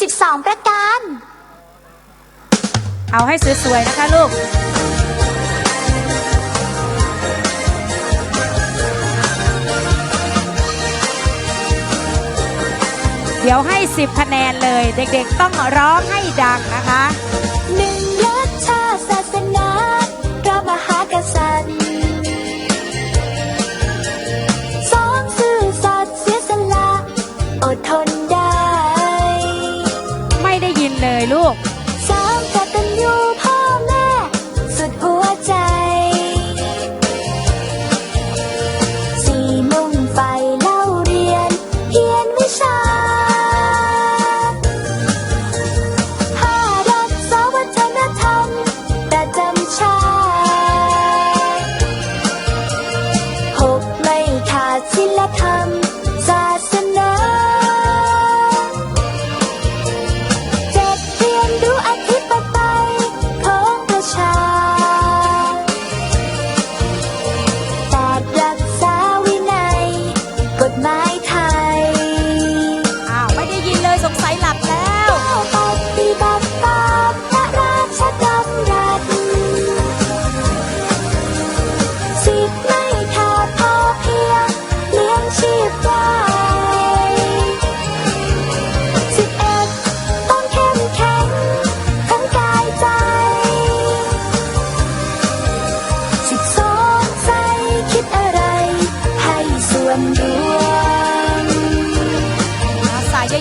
12 ประการ เอาให้สวยๆนะคะลูก เดี๋ยวให้ 10 คะแนนเลย เด็กๆต้องร้องให้ดังนะคะ 1 ลยลูกสามตะกันยู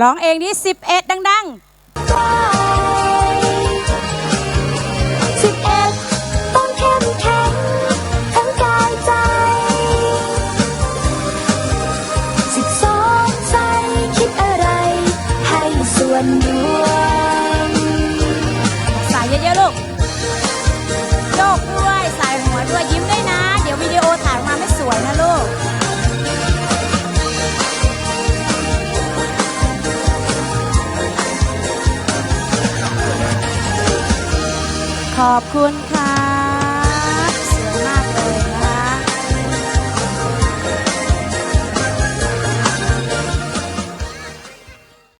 ร้องเองที่11 ดัง ๆ ขอบคุณค่ะ